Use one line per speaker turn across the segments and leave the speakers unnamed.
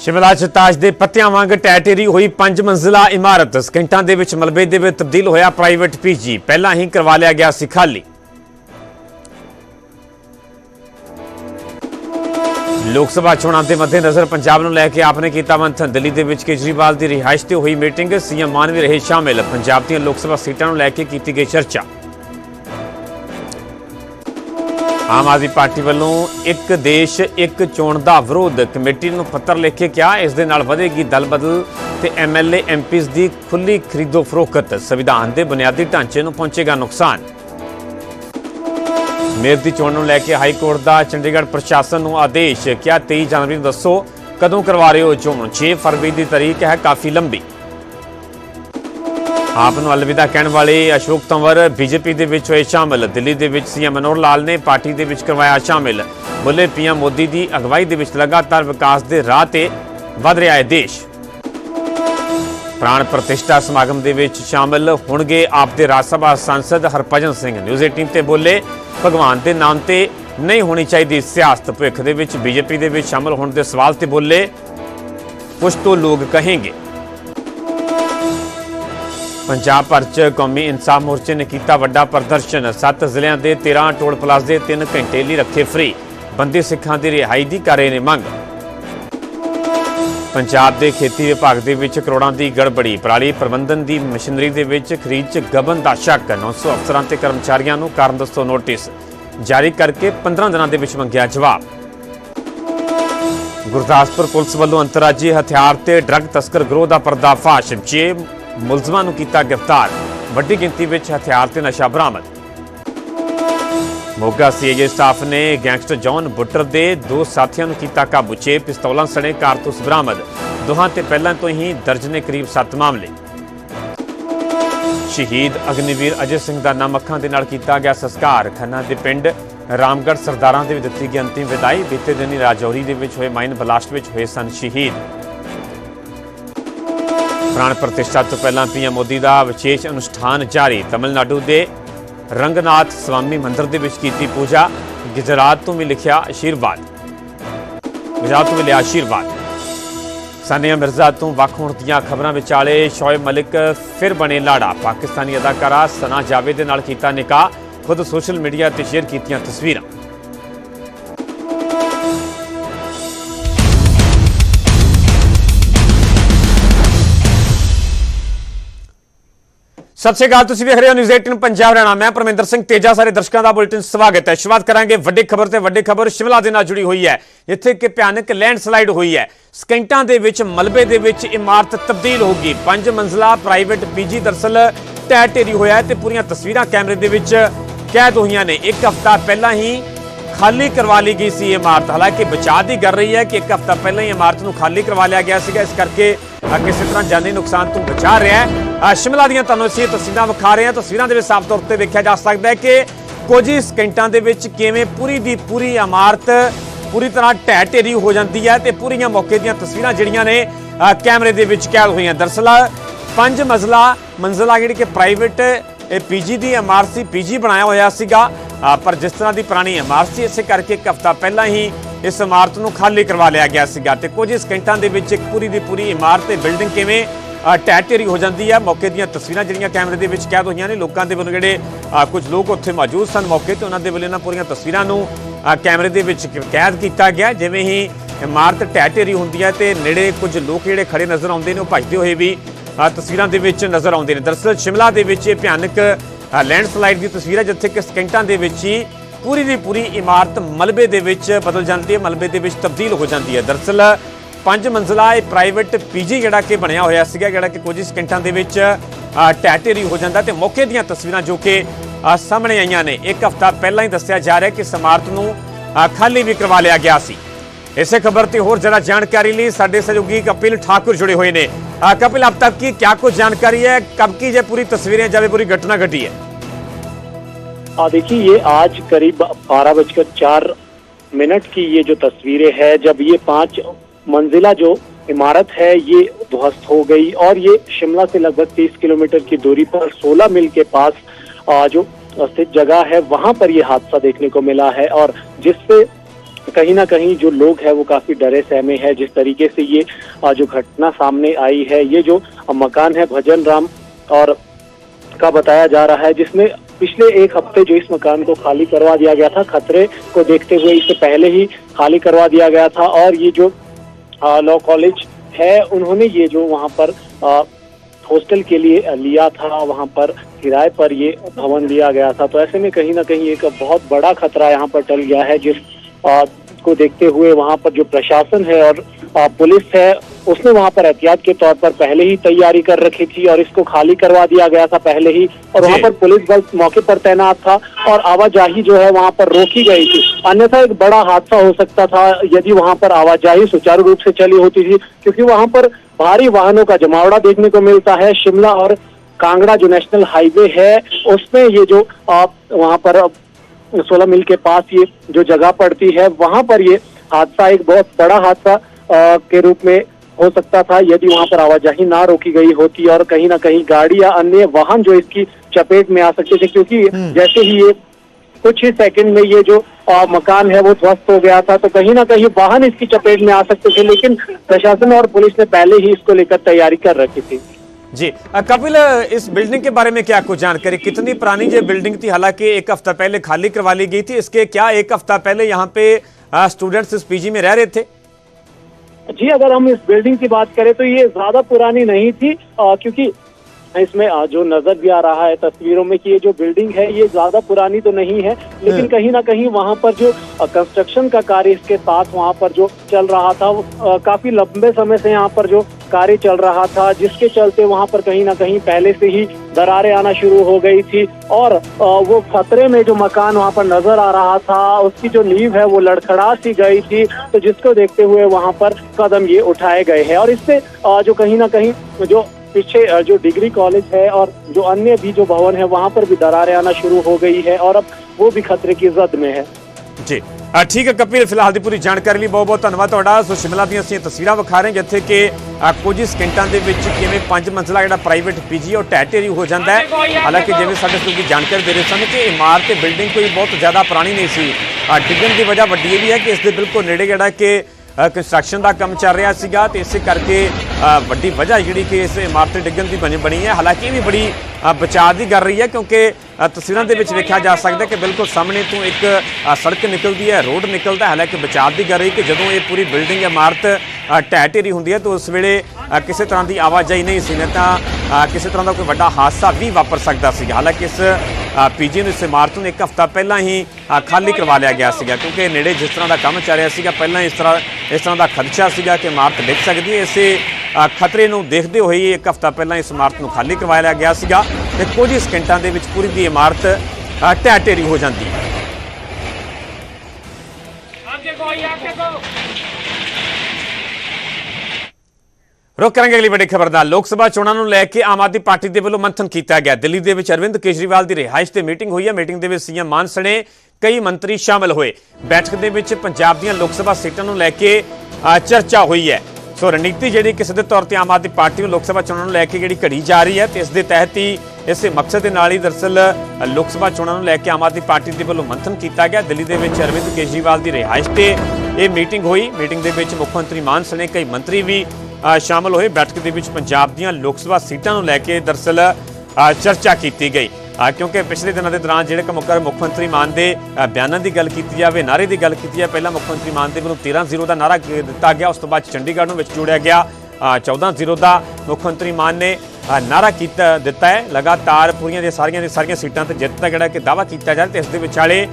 ਸ਼ਿਮਲਾ ਚ ਤਾਜ ਦੇ ਪੱਤਿਆਂ ਵਾਂਗ ਟੈਟੇਰੀ ਹੋਈ ਪੰਜ ਮੰਜ਼ਿਲਾ ਇਮਾਰਤ। ਸਕਿੰਟਾਂ ਦੇ ਵਿੱਚ ਮਲਬੇ ਦੇ ਵਿੱਚ ਤਬਦੀਲ ਹੋਇਆ ਪ੍ਰਾਈਵੇਟ ਪੀਜੀ। ਪਹਿਲਾਂ ਹੀ ਕਰਵਾ ਲਿਆ ਗਿਆ ਸੀ ਖਾਲੀ। ਲੋਕ ਸਭਾ ਚੋਣਾਂ ਦੇ ਮੱਦੇਨਜ਼ਰ ਪੰਜਾਬ ਨੂੰ ਲੈ ਕੇ ਆਪਨੇ ਕੀਤਾ ਮੰਥਨ। ਦਿੱਲੀ ਦੇ ਵਿੱਚ ਕੇਜਰੀਵਾਲ ਦੀ ਰਿਹਾਇਸ਼ ਤੇ ਹੋਈ ਮੀਟਿੰਗ। ਸੀਐਮ ਮਾਨ ਵੀ ਰਹੇ ਸ਼ਾਮਿਲ। ਪੰਜਾਬ ਦੀਆਂ ਲੋਕ ਸਭਾ ਸੀਟਾਂ ਨੂੰ ਲੈ ਕੇ ਕੀਤੀ ਗਈ ਚਰਚਾ। ਆਮ ਆਦਮੀ ਪਾਰਟੀ ਵੱਲੋਂ ਇੱਕ ਦੇਸ਼, ਇੱਕ ਚੋਣ ਦਾ ਵਿਰੋਧ ਕਮੇਟੀ ਨੂੰ ਪੱਤਰ ਲਿਖ ਕੇ ਕਿਹਾ, ਇਸ ਦੇ ਨਾਲ ਵਧੇਗੀ ਦਲ ਬਦਲ ਤੇ ਐਮਐਲਏ ਐਮਪੀਸ ਦੀ ਖੁੱਲੀ ਖਰੀਦੋ ਫਰੋਖਤ। ਸੰਵਿਧਾਨ ਦੇ ਬੁਨਿਆਦੀ ਢਾਂਚੇ ਨੂੰ ਪਹੁੰਚੇਗਾ ਨੁਕਸਾਨ। ਮੇਅਰ ਦੀ ਚੋਣ ਨੂੰ ਲੈ ਕੇ ਹਾਈ ਕੋਰਟ ਦਾ ਚੰਡੀਗੜ੍ਹ ਪ੍ਰਸ਼ਾਸਨ ਨੂੰ ਆਦੇਸ਼। ਕਿਹਾ 23 ਜਨਵਰੀ ਨੂੰ ਦੱਸੋ, ਕਦੋਂ ਕਰਵਾ ਰਹੇ ਹੋ ਚੋਣ? 6 ਫਰਵਰੀ ਦੀ ਤਾਰੀਖ ਹੈ, ਕਾਫੀ ਲੰਬੀ। ਆਪ ਨੂੰ ਅਲਵਿਦਾ ਕਹਿਣ ਵਾਲੇ ਅਸ਼ੋਕ ਤੰਵਰ, ਬੀਜੇਪੀ ਦੇ ਵਿੱਚ ਹੋਏ ਸ਼ਾਮਲ, ਦਿੱਲੀ ਦੇ ਵਿੱਚ ਸੀਐਮ ਮਨੋਹਰ ਲਾਲ ਨੇ ਪਾਰਟੀ ਦੇ ਵਿੱਚ ਕਰਵਾਇਆ ਸ਼ਾਮਿਲ। ਬੋਲੇ ਪੀਐਮ ਮੋਦੀ ਦੀ ਅਗਵਾਈ ਦੇ ਵਿੱਚ ਲਗਾਤਾਰ ਵਿਕਾਸ ਦੇ ਰਾਹ ਤੇ ਵਧ ਰਿਹਾ ਹੈ ਦੇਸ਼। ਪ੍ਰਾਣ ਪ੍ਰਤਿਸ਼ਠਾ ਸਮਾਗਮ ਦੇ ਵਿੱਚ ਸ਼ਾਮਲ ਹੋਣਗੇ ਆਪ ਦੇ ਰਾਜ ਸਭਾ ਸੰਸਦ ਹਰਭਜਨ ਸਿੰਘ। ਨਿਊਜ਼ 18 ਤੇ ਬੋਲੇ, ਭਗਵਾਨ ਦੇ ਨਾਮ ਤੇ ਨਹੀਂ ਹੋਣੀ ਚਾਹੀਦੀ ਸਿਆਸਤ। ਭਵਿੱਖ ਦੇ ਵਿੱਚ ਬੀਜੇਪੀ ਦੇ ਵਿੱਚ ਸ਼ਾਮਲ ਹੋਣ ਦੇ ਸਵਾਲ ਤੇ ਬੋਲੇ ਕੁਝ ਤੋਂ ਲੋਕ ਕहेंगे ਪੰਜਾਬ ਭਰ ਚ ਕੌਮੀ ਇਨਸਾਫ ਮੋਰਚੇ ਨੇ ਕੀਤਾ ਵੱਡਾ ਪ੍ਰਦਰਸ਼ਨ। 7 ਜ਼ਿਲ੍ਹਿਆਂ ਦੇ 13 ਟੋਲ ਪਲਾਜ਼ੇ 3 ਘੰਟੇ ਲਈ ਰੱਖੇ ਫ੍ਰੀ ਬੰਦੀ ਸਿੱਖਾਂ ਦੀ ਰਿਹਾਈ ਦੀ ਕਰ ਰਹੇ ਨੇ ਮੰਗ। ਪੰਜਾਬ ਦੇ ਖੇਤੀ ਵਿਭਾਗ ਦੇ ਵਿੱਚ ਕਰੋੜਾਂ ਦੀ ਗੜਬੜੀ। ਪਰਾਲੀ ਪ੍ਰਬੰਧਨ ਦੀ ਮਸ਼ੀਨਰੀ ਦੇ ਵਿੱਚ ਖਰੀਦ 'ਚ ਗਬਨ ਦਾ ਸ਼ੱਕ। 900 ਅਫਸਰਾਂ ਤੇ ਕਰਮਚਾਰੀਆਂ ਨੂੰ ਕਾਰਨ ਦੱਸੋ ਨੋਟਿਸ। ਜਾਰੀ ਕਰਕੇ 15 ਦਿਨਾਂ ਦੇ ਵਿੱਚ ਮੰਗਿਆ ਜਵਾਬ। ਗੁਰਦਾਸਪੁਰ ਪੁਲਿਸ ਵੱਲੋਂ ਅੰਤਰਰਾਜੀ ਹਥਿਆਰ ਤੇ ਡਰੱਗ ਤਸਕਰ ਗਰੋਹ ਦਾ ਪਰਦਾਫਾਸ਼। ਛੇ ਮੁਲਜ਼ਮਾਂ ਨੂੰ ਕੀਤਾ ਗ੍ਰਿਫਤਾਰ। ਵੱਡੀ ਗਿਣਤੀ ਵਿੱਚ ਹਥਿਆਰ ਤੇ ਨਸ਼ਾ ਬਰਾਮਦ। ਮੋਗਾ ਸੀਏ ਸਟਾਫ ਨੇ ਗੈਂਗਸਟਰ ਜੌਨ ਬੁੱਟਰ ਦੇ ਦੋ ਸਾਥੀਆਂ ਨੂੰ ਕੀਤਾ ਕਾਬੂ 6 ਪਿਸਤੌਲਾਂ ਸਣੇ ਕਾਰਤੂਸ ਬਰਾਮਦ। ਦੋਹਾਂ ਤੇ ਪਹਿਲਾਂ ਤੋਂ ਹੀ ਦਰਜ ਨੇ ਕਰੀਬ 7 ਮਾਮਲੇ। ਸ਼ਹੀਦ ਅਗਨੀਵੀਰ ਅਜੇ ਸਿੰਘ ਦਾ ਨਾਮ ਅੱਖਾਂ ਦੇ ਨਾਲ ਕੀਤਾ ਗਿਆ ਸੰਸਕਾਰ। ਖੰਨਾ ਦੇ ਪਿੰਡ ਰਾਮਗੜ੍ਹ ਸਰਦਾਰਾਂ ਦੇ ਵਿੱਚ ਦਿੱਤੀ ਗਈ ਅੰਤਿਮ ਵਿਦਾਈ। ਬੀਤੇ ਦਿਨੀ ਰਾਜੌਰੀ ਦੇ ਵਿੱਚ ਹੋਏ ਮਾਈਨ ਬਲਾਸਟ ਵਿੱਚ ਹੋਏ ਸਨ ਸ਼ਹੀਦ। ਪ੍ਰਾਣ ਪ੍ਰਤਿਸ਼ਠਾ ਤੋਂ ਪਹਿਲਾਂ ਪੀਐਮ ਮੋਦੀ ਦਾ ਵਿਸ਼ੇਸ਼ ਅਨੁਸ਼ਠਾਨ ਜਾਰੀ। ਤਮਿਲਨਾਡੂ ਦੇ ਰੰਗਨਾਥ ਸਵਾਮੀ ਮੰਦਿਰ ਦੇ ਵਿੱਚ ਕੀਤੀ ਪੂਜਾ। ਗੁਜਰਾਤ ਤੋਂ ਵੀ ਲਿਖਿਆ ਆਸ਼ੀਰਵਾਦ ਗੁਜਰਾਤ ਤੋਂ ਲਿਆ ਆਸ਼ੀਰਵਾਦ ਸਾਨੀਆ ਮਿਰਜ਼ਾ ਤੋਂ ਵੱਖ ਹੋਣ ਦੀਆਂ ਖਬਰਾਂ ਵਿਚਾਲੇ ਸ਼ੋਇਬ ਮਲਿਕ ਫਿਰ ਬਣੇ ਲਾੜਾ। ਪਾਕਿਸਤਾਨੀ ਅਦਾਕਾਰਾ ਸਨਾ ਜਾਵੇਦ ਦੇ ਨਾਲ ਕੀਤਾ ਨਿਕਾਹ। ਖੁਦ ਸੋਸ਼ਲ ਮੀਡੀਆ ਤੇ ਸ਼ੇਅਰ ਕੀਤੀਆਂ ਤਸਵੀਰਾਂ। ਸਤਿ ਸ਼੍ਰੀ ਅਕਾਲ, ਤੁਸੀਂ ਵੇਖ ਰਹੇ ਹੋ ਨਿਊਜ਼ 18 ਪੰਜਾਬ ਹਰਿਆਣਾ। ਮੈਂ ਪਰਮਿੰਦਰ ਸਿੰਘ ਤੇਜਾ, ਸਾਰੇ ਦਰਸ਼ਕਾਂ ਦਾ ਬੁਲੇਟਿਨ ਸਵਾਗਤ ਹੈ। ਸ਼ੁਰੂਆਤ ਕਰਾਂਗੇ ਵੱਡੀ ਖਬਰ ਤੇ ਵੱਡੀ ਖਬਰ ਸ਼ਿਮਲਾ ਦੇ ਨਾਲ ਜੁੜੀ ਹੋਈ ਹੈ, ਜਿੱਥੇ ਕਿ ਭਿਆਨਕ ਲੈਂਡਸਲਾਈਡ ਹੋਈ ਹੈ। ਸਕਿੰਟਾਂ ਦੇ ਵਿੱਚ ਮਲਬੇ ਦੇ ਵਿੱਚ ਇਮਾਰਤ ਤਬਦੀਲ ਹੋ ਗਈ। ਪੰਜ ਮੰਜ਼ਲਾ ਪ੍ਰਾਈਵੇਟ ਪੀਜੀ ਦਰਸਲ ਢਹਿ ਢੇਰੀ ਹੋਇਆ ਹੈ ਤੇ ਪੂਰੀਆਂ ਤਸਵੀਰਾਂ ਕੈਮਰੇ ਦੇ ਵਿੱਚ ਕੈਦ ਹੋਈਆਂ ਨੇ। ਇੱਕ ਹਫ਼ਤਾ ਪਹਿਲਾਂ ਹੀ ਖਾਲੀ ਕਰਵਾ ਲਈ ਗਈ ਸੀ ਇਹ ਇਮਾਰਤ। ਹਾਲਾਂਕਿ ਬਚਾਅ ਦੀ ਕਰ ਰਹੀ ਹੈ ਕਿ ਇੱਕ ਹਫ਼ਤਾ ਪਹਿਲਾਂ ਹੀ ਇਮਾਰਤ ਨੂੰ ਖਾਲੀ ਕਰਵਾ ਲਿਆ ਗਿਆ ਸੀਗਾ। ਇਸ ਕਰਕੇ ਕਿਸੇ ਤਰ੍ਹਾਂ ਜਾਨੀ ਨੁਕਸਾਨ ਤੋਂ ਬਚਾ ਰਿਹਾ ਹੈ। ਸ਼ਿਮਲਾ ਦੀਆਂ ਤੁਹਾਨੂੰ ਅਸੀਂ ਇਹ ਤਸਵੀਰਾਂ ਵਿਖਾ ਰਹੇ ਹਾਂ। ਤਸਵੀਰਾਂ ਦੇ ਵਿੱਚ ਸਾਫ਼ ਤੌਰ ਤੇ ਵੇਖਿਆ ਜਾ ਸਕਦਾ ਹੈ ਕਿ ਕੁਝ ਹੀ ਸਕਿੰਟਾਂ ਦੇ ਵਿੱਚ ਕਿਵੇਂ ਪੂਰੀ ਦੀ ਪੂਰੀ ਇਮਾਰਤ ਪੂਰੀ ਤਰ੍ਹਾਂ ਢਹਿ ਢੇਰੀ ਹੋ ਜਾਂਦੀ ਹੈ ਤੇ ਪੂਰੀਆਂ ਮੌਕੇ ਦੀਆਂ ਤਸਵੀਰਾਂ ਜਿਹੜੀਆਂ ਨੇ ਕੈਮਰੇ ਦੇ ਵਿੱਚ ਕੈਦ ਹੋਈਆਂ। ਦਰਸਲ ਪੰਜ ਮੰਜ਼ਲਾ ਮੰਜ਼ਲਾ ਜਿਹੜੀ ਕਿ ਪ੍ਰਾਈਵੇਟ, ਇਹ ਪੀਜੀ ਦੀ ਇਮਾਰਤ ਸੀ, ਪੀਜੀ ਬਣਾਇਆ ਹੋਇਆ ਸੀਗਾ। ਪਰ ਜਿਸ ਤਰ੍ਹਾਂ ਦੀ ਪੁਰਾਣੀ ਇਮਾਰਤ ਸੀ, ਇਸੇ ਕਰਕੇ ਇੱਕ ਹਫ਼ਤਾ ਪਹਿਲਾਂ ਹੀ ਇਸ ਇਮਾਰਤ ਨੂੰ ਖਾਲੀ ਕਰਵਾ ਲਿਆ ਗਿਆ ਸੀਗਾ ਤੇ ਕੁਝ ਸਕਿੰਟਾਂ ਦੇ ਵਿੱਚ ਇੱਕ ਪੂਰੀ ਦੀ ਪੂਰੀ ਇਮਾਰਤ ਤੇ ਬਿਲਡਿੰਗ ਕਿਵੇਂ ਅ, ਢਹਿ ਢੇਰੀ ਹੋ ਜਾਂਦੀ ਹੈ ਮੌਕੇ ਦੀਆਂ ਤਸਵੀਰਾਂ ਜਿਹੜੀਆਂ ਕੈਮਰੇ ਦੇ ਵਿੱਚ ਕੈਦ ਹੋਈਆਂ ਨੇ ਲੋਕਾਂ ਦੇ ਵੱਲੋਂ ਜਿਹੜੇ ਕੁਝ ਲੋਕ ਉੱਥੇ ਮੌਜੂਦ ਸਨ ਮੌਕੇ ਤੇ ਉਹਨਾਂ ਦੇ ਵੱਲੋਂ ਇਹਨਾਂ ਪੂਰੀਆਂ ਤਸਵੀਰਾਂ ਨੂੰ ਕੈਮਰੇ ਦੇ ਵਿੱਚ ਕੈਦ ਕੀਤਾ ਗਿਆ। ਜਿਵੇਂ ਹੀ ਇਮਾਰਤ ਢਹਿ ਢੇਰੀ ਹੁੰਦੀ ਹੈ ਤੇ ਨੇੜੇ ਕੁਝ ਲੋਕ ਜਿਹੜੇ ਖੜੇ ਨਜ਼ਰ ਆਉਂਦੇ ਨੇ ਉਹ ਭੱਜਦੇ ਹੋਏ ਵੀ ਤਸਵੀਰਾਂ ਦੇ ਵਿੱਚ ਨਜ਼ਰ ਆਉਂਦੇ ਨੇ। ਦਰਅਸਲ ਸ਼ਿਮਲਾ ਦੇ ਵਿੱਚ ਇਹ ਭਿਆਨਕ ਲੈਂਡਸਲਾਈਡ ਦੀ ਤਸਵੀਰ ਹੈ ਜਿੱਥੇ ਕਿ ਸਕਿੰਟਾਂ ਦੇ ਵਿੱਚ ਹੀ ਪੂਰੀ ਦੀ ਪੂਰੀ ਇਮਾਰਤ ਮਲਬੇ ਦੇ ਵਿੱਚ ਬਦਲ ਜਾਂਦੀ ਹੈ ਮਲਬੇ ਦੇ ਵਿੱਚ ਤਬਦੀਲ ਹੋ ਜਾਂਦੀ ਹੈ। ਦਰਅਸਲ ਪੰਜ ਮੰਜ਼ਲਾ ਇਹ ਪ੍ਰਾਈਵੇਟ ਪੀਜੀ ਜਿਹੜਾ ਕਿ ਬਣਿਆ ਹੋਇਆ ਸੀਗਾ ਜਿਹੜਾ ਕਿ ਕੁਝ ਹੀ ਸਕਿੰਟਾਂ ਦੇ ਵਿੱਚ ਅ, ਢਹਿ ਢੇਰੀ ਹੋ ਜਾਂਦਾ ਤੇ ਮੌਕੇ ਦੀਆਂ ਤਸਵੀਰਾਂ ਜੋ ਕਿ ਅ, ਸਾਹਮਣੇ ਆਈਆਂ ਨੇ ਇੱਕ ਹਫ਼ਤਾ ਪਹਿਲਾਂ ਹੀ ਦੱਸਿਆ ਜਾ ਰਿਹਾ ਕਿ ਇਸ ਇਮਾਰਤ ਨੂੰ ਅ, ਖਾਲੀ ਵੀ ਕਰਵਾ ਲਿਆ ਗਿਆ ਸੀ ਇਸੇ ਖਬਰ ਤੇ ਹੋਰ ਜਰਾ ਜਾਣਕਾਰੀ ਲਈ ਸਾਡੇ ਸਹਿਯੋਗੀ कपिल ठाकुर जुड़े हुए ने आ, कपिल अब तक की क्या कुछ जानकारी है कब की ये पूरी तस्वीरें जब ये पूरी घटना घटी है
आ देखिए ये आज करीब बारह बजकर चार मिनट की ये जो तस्वीरें है जब ये पांच मंजिला जो इमारत है, ये ध्वस्त हो गई और ये शिमला से लगभग 30 किलोमीटर की दूरी पर 16 मील के पास जो स्थित जगह है, वहाँ पर ये हादसा देखने को मिला है और जिससे कहीं ना कहीं जो लोग हैं, वो काफ़ी डरे, सहमे है। जिस तरीके से ये जो घटना सामने आई है, ये जो मकान है भजन राम और का बताया जा रहा है, जिसमें पिछले एक हफ़्ते जो इस मकान को खाली करवा दिया गया था, खतरे को देखते हुए इससे पहले ही खाली करवा दिया गया था और ये जो लॉ कॉलेज है। उन्होंने ये जो वहाँ पर हॉस्टल के लिए लिया था, वहाँ पर किराए पर ये भवन लिया गया था। तो ऐसे में कहीं ना कहीं एक बहुत बड़ा खतरा यहाँ पर टल गया है, जिस को देखते हुए वहाँ पर जो प्रशासन है और पुलिस है उसने वहाँ पर एहतियात के तौर पर पहले ही तैयारी कर रखी थी और इसको खाली करवा दिया गया था पहले ही। और वहाँ पर पुलिस बल मौके पर तैनात था और आवाजाही जो है वहाँ पर रोकी गई थी। अन्यथा एक बड़ा हादसा हो सकता था यदि वहाँ पर आवाजाही सुचारू रूप से चली होती थी क्योंकि वहाँ पर भारी वाहनों का जमावड़ा देखने को मिलता है। शिमला और कांगड़ा जो नेशनल हाईवे है उसमें ये जो आ, वहाँ पर सोलह मील के पास ये जो जगह पड़ती है वहाँ पर ये हादसा एक बहुत बड़ा हादसा के रूप में हो सकता था यदि वहाँ पर आवाजाही ना रोकी गई होती और कहीं ना कहीं गाड़ी या अन्य वाहन जो इसकी चपेट में आ सकते थे क्योंकि जैसे ही ये कुछ ही सेकंड में ये जो आ, मकान है वो ध्वस्त हो गया था तो कहीं ना कहीं वाहन इसकी चपेट में आ सकते थे लेकिन प्रशासन और पुलिस ने पहले ही इसको लेकर तैयारी कर रखी थी।
जी। कपिल इस बिल्डिंग के बारे में क्या कुछ जानकारी? कितनी पुरानी ये बिल्डिंग थी? हालाँकि एक हफ़्ता पहले खाली करवा ली गई थी। इसके क्या एक हफ़्ता पहले यहाँ पे स्टूडेंट्स इस पीजी में रह रहे थे?
जी अगर हम इस बिल्डिंग की बात करें तो ये ज्यादा पुरानी नहीं थी आ, क्योंकि इसमें जो नज़र भी आ रहा है तस्वीरों में कि ये जो बिल्डिंग है ये ज़्यादा पुरानी तो नहीं है लेकिन कहीं ना कहीं वहाँ पर जो कंस्ट्रक्शन का कार्य इसके साथ वहाँ पर जो चल रहा था वो काफ़ी लंबे समय से यहाँ पर जो कार्य चल रहा था जिसके चलते वहाँ पर कहीं ना कहीं पहले से ही दरारें आना शुरू हो गई थी और वो खतरे में जो मकान वहाँ पर नज़र आ रहा था उसकी जो नींव है वो लड़खड़ा सी गई थी तो जिसको देखते हुए वहाँ पर कदम ये उठाए गए हैं। और इससे जो कहीं ना कहीं जो पीछे अ, जो डिग्री कॉलेज है और जो अन्य भी जो भवन है वहाँ पर भी दरारें आना शुरू हो गई है और अब वो भी खतरे की जद में है
ਜੀ ਅ, ਠੀਕ ਹੈ ਕਪਿਲ ਫਿਲਹਾਲ ਦੀ ਪੂਰੀ ਜਾਣਕਾਰੀ ਲਈ ਬਹੁਤ ਬਹੁਤ ਧੰਨਵਾਦ ਤੁਹਾਡਾ ਸੋ ਸ਼ਿਮਲਾ ਦੀਆਂ ਅਸੀਂ ਇਹ ਤਸਵੀਰਾਂ ਵਿਖਾ ਰਹੇ ਹਾਂ ਜਿੱਥੇ ਕਿ ਅ, ਕੁਝ ਹੀ ਸਕਿੰਟਾਂ ਦੇ ਵਿੱਚ ਕਿਵੇਂ ਪੰਜ ਮੰਜ਼ਲਾ ਜਿਹੜਾ ਪ੍ਰਾਈਵੇਟ ਪੀਜੀ ਉਹ ਢਹਿ ਢੇਰੀ ਹੋ ਜਾਂਦਾ ਹੈ ਹਾਲਾਂਕਿ ਜਿਵੇਂ ਸਾਡੇ ਸਟੂਡੀ ਜਾਣਕਾਰੀ ਦੇ ਰਹੇ ਸਨ ਕਿ ਇਮਾਰਤ ਤੇ ਬਿਲਡਿੰਗ ਕੋਈ ਬਹੁਤ ਜ਼ਿਆਦਾ ਪੁਰਾਣੀ ਨਹੀਂ ਸੀ ਅ, ਡਿੱਗਣ ਦੀ ਵਜ੍ਹਾ ਵੱਡੀ ਇਹ ਵੀ ਹੈ ਕਿ ਇਸ ਦੇ ਬਿਲਕੁਲ ਨੇੜੇ ਜਿਹੜਾ ਕਿ ਕੰਸਟਰਕਸ਼ਨ ਦਾ ਕੰਮ ਚੱਲ ਰਿਹਾ ਸੀਗਾ ਤੇ ਇਸੇ ਕਰਕੇ ਵੱਡੀ ਵਜ੍ਹਾ ਜਿਹੜੀ ਕਿ ਇਸ ਇਮਾਰਤ ਡਿੱਗਣ ਦੀ ਬਣੀ ਬਣੀ ਹੈ। ਹਾਲਾਂਕਿ ਇਹ ਵੀ ਬੜੀ ਬਚਾਅ ਦੀ ਕਰ ਰਹੀ ਹੈ ਕਿਉਂਕਿ ਤਸਵੀਰਾਂ ਦੇ ਵਿੱਚ ਵੇਖਿਆ ਜਾ ਸਕਦਾ ਕਿ ਬਿਲਕੁਲ ਸਾਹਮਣੇ ਤੋਂ ਇੱਕ ਸੜਕ ਨਿਕਲਦੀ ਹੈ, ਰੋਡ ਨਿਕਲਦਾ ਹਾਲਾਂਕਿ ਬਚਾਅ ਦੀ ਗੱਲ ਰਹੀ ਕਿ ਜਦੋਂ ਇਹ ਪੂਰੀ ਬਿਲਡਿੰਗ ਇਮਾਰਤ ਢਹਿ ਢੇਰੀ ਹੁੰਦੀ ਹੈ, ਤਾਂ ਉਸ ਵੇਲੇ ਕਿਸੇ ਤਰ੍ਹਾਂ ਦੀ ਆਵਾਜਾਈ ਨਹੀਂ ਸੀ ਨਹੀਂ ਤਾਂ ਕਿਸੇ ਤਰ੍ਹਾਂ ਦਾ ਕੋਈ ਵੱਡਾ ਹਾਦਸਾ ਵੀ ਵਾਪਰ ਸਕਦਾ ਸੀ ਹਾਲਾਂਕਿ ਇਸ ਪੀਜੀ ਨੂੰ ਇਸ ਇਮਾਰਤ ਨੂੰ ਇੱਕ ਹਫ਼ਤਾ ਪਹਿਲਾਂ ਹੀ ਖਾਲੀ ਕਰਵਾ ਲਿਆ ਗਿਆ ਸੀਗਾ, ਕਿਉਂਕਿ ਨੇੜੇ ਜਿਸ ਤਰ੍ਹਾਂ ਦਾ ਕੰਮ ਚੱਲ ਰਿਹਾ ਸੀਗਾ, ਪਹਿਲਾਂ ਇਸ ਤਰ੍ਹਾਂ ਇਸ ਤਰ੍ਹਾਂ ਦਾ ਖਦਸ਼ਾ ਸੀਗਾ ਕਿ ਇਮਾਰਤ ਡਿੱਗ ਸਕਦੀ ਹੈ। ਇਸੇ ਖਤਰੇ ਨੂੰ ਦੇਖਦੇ ਹੋਏ ਇੱਕ ਹਫ਼ਤਾ ਪਹਿਲਾਂ ਇਸ ਇਮਾਰਤ ਨੂੰ ਖਾਲੀ ਕਰਵਾਇਆ ਲਿਆ ਗਿਆ ਸੀਗਾ। ਤੇ ਕੁਝ ਹੀ ਸਕਿੰਟਾਂ ਦੇ ਵਿੱਚ ਪੂਰੀ ਦੀ ਇਮਾਰਤ ਢਹਿ ਢੇਰੀ ਹੋ ਜਾਂਦੀ ਹੈ। ਕਰਾਂਗੇ ਅਗਲੀ ਵੱਡੀ ਖਬਰ ਦਾ ਲੋਕ ਸਭਾ ਚੋਣਾਂ ਨੂੰ ਲੈ ਕੇ ਆਮ ਆਦਮੀ ਪਾਰਟੀ ਦੇ ਵੱਲੋਂ ਮੰਥਨ ਕੀਤਾ ਗਿਆ। ਦਿੱਲੀ ਦੇ ਵਿੱਚ ਅਰਵਿੰਦ ਕੇਜਰੀਵਾਲ ਦੀ ਰਿਹਾਇਸ਼ ਤੇ ਮੀਟਿੰਗ ਹੋਈ ਹੈ। ਮੀਟਿੰਗ ਦੇ ਵਿੱਚ ਸੀਐਮ ਮਾਨ ਸਣੇ ਕਈ ਮੰਤਰੀ ਸ਼ਾਮਲ ਹੋਏ। ਬੈਠਕ ਦੇ ਵਿੱਚ ਪੰਜਾਬ ਦੀਆਂ ਲੋਕ ਸਭਾ ਸੀਟਾਂ ਨੂੰ ਲੈ ਕੇ ਚਰਚਾ ਹੋਈ ਹੈ। ਸੋ ਰਣਨੀਤੀ ਜਿਹੜੀ ਕਿਸੇ ਦੇ ਤੌਰ ਤੇ ਆਮ ਆਦਮੀ ਪਾਰਟੀ ਨੂੰ ਲੋਕ ਸਭਾ ਚੋਣਾਂ ਨੂੰ ਲੈ ਕੇ ਜਿਹੜੀ ਘੜੀ ਜਾ ਰਹੀ ਹੈ ਤੇ ਇਸ ਦੇ ਤਹਿਤ ਹੀ ਇਸੇ ਮਕਸਦ ਦੇ ਨਾਲ ਹੀ ਦਰਸਲ ਲੋਕ ਸਭਾ ਚੋਣਾਂ ਨੂੰ ਲੈ ਕੇ ਆਮ ਆਦਮੀ ਪਾਰਟੀ ਦੇ ਵੱਲੋਂ ਮੰਥਨ ਕੀਤਾ ਗਿਆ। ਦਿੱਲੀ ਦੇ ਵਿੱਚ ਅਰਵਿੰਦ ਕੇਜਰੀਵਾਲ ਦੀ ਰਿਹਾਇਸ਼ ਤੇ ਇਹ ਮੀਟਿੰਗ ਹੋਈ। ਮੀਟਿੰਗ ਦੇ ਵਿੱਚ ਮੁੱਖ ਮੰਤਰੀ ਮਾਨ ਸਣੇ, ਕਈ ਮੰਤਰੀ ਵੀ ਸ਼ਾਮਲ ਹੋਏ। ਬੈਠਕ ਦੇ ਵਿੱਚ ਪੰਜਾਬ ਦੀਆਂ ਲੋਕ ਸਭਾ ਸੀਟਾਂ ਨੂੰ ਲੈ ਕੇ ਦਰਸਲ ਚਰਚਾ ਕੀਤੀ ਗਈ। ਕਿਉਂਕਿ ਪਿਛਲੇ ਦਿਨਾਂ ਦੇ ਦੌਰਾਨ ਜਿਹੜੇ ਕਿ ਮੁੱਖ ਮੁੱਖ ਮੰਤਰੀ ਮਾਨ ਦੇ ਬਿਆਨਾਂ ਦੀ ਗੱਲ ਕੀਤੀ ਜਾਵੇ ਨਾਰੇ ਦੀ ਗੱਲ ਕੀਤੀ ਜਾਵੇ ਪਹਿਲਾਂ ਮੁੱਖ ਮੰਤਰੀ ਮਾਨ ਦੇ ਵੱਲੋਂ 13-0 ਦਾ ਨਾਰਾ ਦਿੱਤਾ ਗਿਆ ਉਸ ਤੋਂ ਬਾਅਦ ਚੰਡੀਗੜ੍ਹ ਨੂੰ ਵਿੱਚ ਜੋੜਿਆ ਗਿਆ 14-0 ਦਾ ਮੁੱਖ ਮੰਤਰੀ ਮਾਨ ਨੇ ਅ, ਨਾਰਾ ਕੀਤਾ ਦਿੱਤਾ ਹੈ। ਲਗਾਤਾਰ ਪੂਰੀਆਂ ਦੀਆਂ ਸਾਰੀਆਂ ਦੀਆਂ ਸਾਰੀਆਂ ਸੀਟਾਂ ਤੇ ਜਿੱਤ ਦਾ ਜਿਹੜਾ ਕਿ ਦਾਅਵਾ ਕੀਤਾ ਜਾ ਰਿਹਾ ਤੇ ਇਸ ਦੇ ਵਿਚਾਲੇ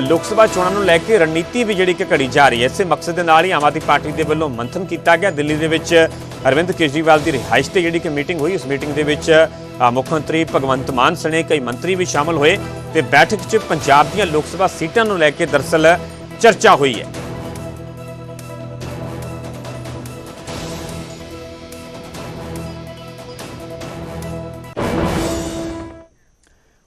ਲੋਕ ਸਭਾ ਚੋਣਾਂ ਨੂੰ ਲੈ ਕੇ ਰਣਨੀਤੀ ਵੀ ਜਿਹੜੀ ਕਿ ਘੜੀ ਜਾ ਰਹੀ ਹੈ। ਇਸੇ ਮਕਸਦ ਦੇ ਨਾਲ ਹੀ ਆਮ ਆਦਮੀ ਪਾਰਟੀ ਦੇ ਵੱਲੋਂ ਮੰਥਨ ਕੀਤਾ ਗਿਆ। ਦਿੱਲੀ ਦੇ ਵਿੱਚ ਅਰਵਿੰਦ ਕੇਜਰੀਵਾਲ ਦੀ ਰਿਹਾਇਸ਼ ਤੇ ਜਿਹੜੀ ਕਿ ਮੀਟਿੰਗ ਹੋਈ ਉਸ ਮੀਟਿੰਗ ਦੇ ਵਿੱਚ ਮੁੱਖ ਮੰਤਰੀ ਭਗਵੰਤ ਮਾਨ ਸਣੇ ਕਈ ਮੰਤਰੀ ਵੀ ਸ਼ਾਮਲ ਹੋਏ ਤੇ ਬੈਠਕ 'ਚ ਪੰਜਾਬ ਦੀਆਂ ਲੋਕ ਸਭਾ ਸੀਟਾਂ ਨੂੰ ਲੈ ਕੇ ਦਰਸਲ ਚਰਚਾ ਹੋਈ ਹੈ।